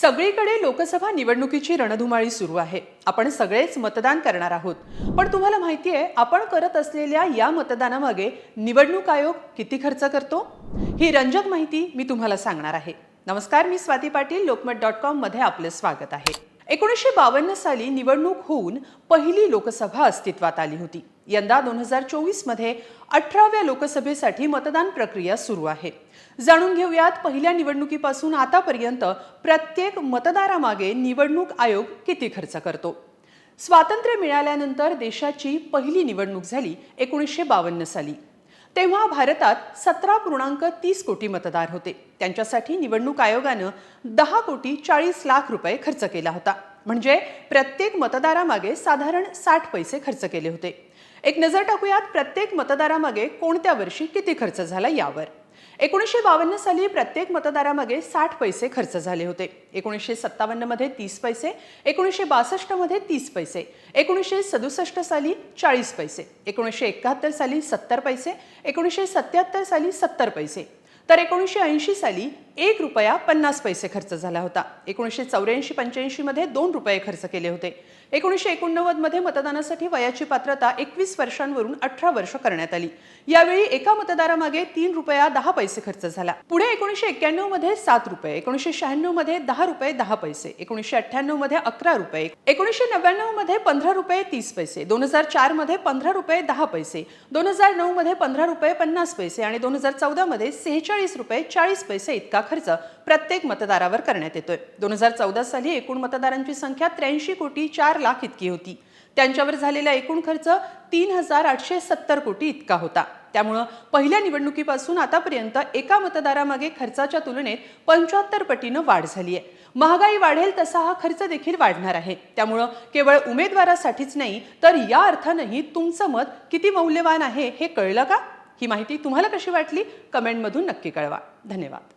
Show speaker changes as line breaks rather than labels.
सगळीकडे लोकसभा निवडणुकीची रणधुमाळी सुरू आहे. आपण सगळेच मतदान करणार आहोत. पण तुम्हाला माहिती आहे आपण करत असलेल्या या मतदानामागे निवडणूक आयोग किती खर्च करतो? ही रंजक माहिती मी तुम्हाला सांगणार आहे. नमस्कार मी स्वाती पाटील लोकमत डॉट कॉममध्ये आपलं स्वागत आहे. एकोणीसशे बावन्न साली निवडणूक होऊन पहिली लोकसभा अस्तित्वात आली होती. यंदा दोन हजार चोवीसमध्ये अठराव्या लोकसभेसाठी मतदान प्रक्रिया सुरू आहे. जाणून घेऊयात पहिल्या निवडणुकीपासून आतापर्यंत प्रत्येक मतदारामागे निवडणूक आयोग किती खर्च करतो. स्वातंत्र्य मिळाल्यानंतर देशाची पहिली निवडणूक झाली एकोणीसशे बावन्न साली. तेव्हा भारतात सतरा पूर्णांक तीस कोटी मतदार होते. त्यांच्यासाठी निवडणूक आयोगानं दहा कोटी चाळीस लाख रुपये खर्च केला होता. म्हणजे प्रत्येक मतदारामागे साधारण साठ पैसे खर्च केले होते. एक नजर टाकूयात प्रत्येक मतदारामागे कोणत्या वर्षी किती खर्च झाला यावर. एकोणीसशे बावन्न साली प्रत्येक मतदारामागे साठ पैसे खर्च झाले होते. एकोणीसशे सत्तावन्नमध्ये तीस पैसे एकोणीसशे बासष्टमध्ये तीस पैसे एकोणीसशे सदुसष्ट साली चाळीस पैसे एकोणीसशे एकाहत्तर साली सत्तर पैसे एकोणीसशे सत्याहत्तर साली सत्तर पैसे. तर एकोणीसशे ऐंशी साली एक रुपया पन्नास पैसे खर्च झाला होता. एकोणीसशे चौऱ्याऐंशी पंच्याऐंशीमध्ये दोन रुपये खर्च केले होते. एकोणीसशे एकोणनव्वदमध्ये मतदानासाठी वयाची पात्रता एकवीस वर्षांवरून अठरा वर्ष करण्यात आली. यावेळी एका मतदारामागे तीन रुपया दहा पैसे खर्च झाला. पुढे एकोणीसशे एक्क्याण्णवमध्ये सात रुपये एकोणीसशे शहाण्णवमध्ये दहा रुपये दहा पैसे एकोणीसशे अठ्ठ्याण्णवमध्ये अकरा रुपये एकोणीसशे नव्याण्णवमध्ये पंधरा रुपये तीस पैसे दोन हजार चारमध्ये पंधरा रुपये दहा पैसे दोन हजार नऊ मध्ये पंधरा रुपये पन्नास पैसे आणि दोन हजार चौदा मध्ये सेहेचाळीस रुपये चाळीस पैसे इतका खर्च प्रत्येक मतदारावर करण्यात येतोय. दोन हजार चौदा साली एकूण मतदारांची संख्या त्र्याऐंशी कोटी चार लाख इतकी होती. त्यांच्यावर झालेला एकूण खर्च तीन हजार आठशे सत्तर कोटी इतका होता. त्यामुळं पहिल्या निवडणुकीपासून आतापर्यंत एका मतदारामागे खर्चाच्या तुलनेत पंच्याहत्तर पटीनं वाढ झाली आहे महागाई वाढेल तसा हा खर्च देखील वाढणार आहे. त्यामुळं केवळ उमेदवारासाठीच नाही तर या अर्थानंही तुमचं मत किती मौल्यवान आहे हे कळलं का? ही माहिती तुम्हाला कशी वाटली? कमेंटमधून नक्की कळवा. धन्यवाद.